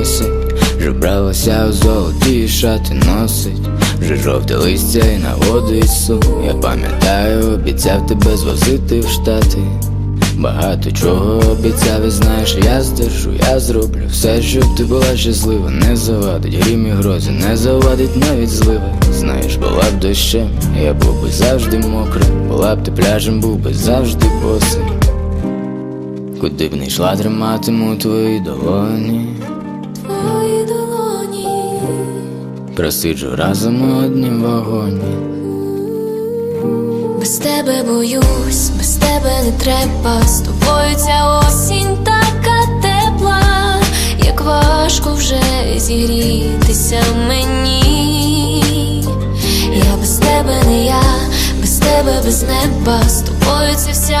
Осінь вже бралася у золоті шати носить, вже жовте листя і наводить сум Я пам'ятаю, обіцяв тебе звозити в штати. Багато чого обіцяв і знаєш, я здержу, я зроблю все, щоб ти була щаслива, не завадить грім і грози, не завадить навіть злива. Знаєш, була б дощем, я був би завжди мокрим, була б ти пляжем, був би завжди босим. Куди б не йшла, триматиму твої долоні. Твої долоні, Просиджу разом у однім вагоні. Без тебе боюсь, без тебе не треба. З тобою ця осінь така тепла, як важко вже зігрітися мені. Я без тебе не я, без тебе без неба. З тобою це вся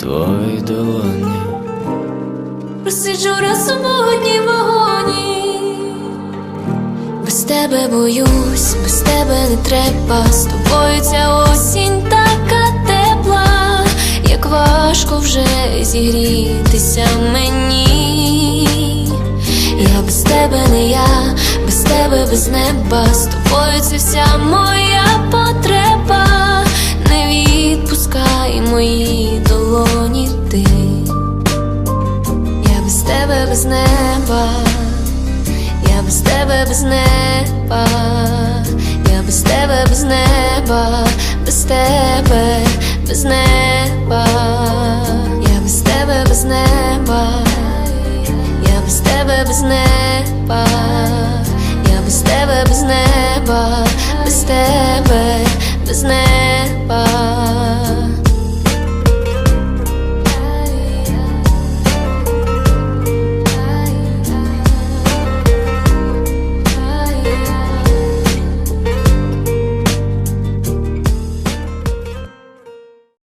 Твої долоні Просиджу разом у одній вагоні. Без тебе боюсь, без тебе не треба. З тобою ця осінь така тепла, як важко вже зігрітися мені. Я без тебе не я, без тебе без неба. З тобою це вся моя потреба. Не відпускай мої неба, я без тебе без неба, я без тебе без неба, без тебе без неба, я без тебе без неба, я без тебе без неба, я без тебе без неба, без тебе без неба.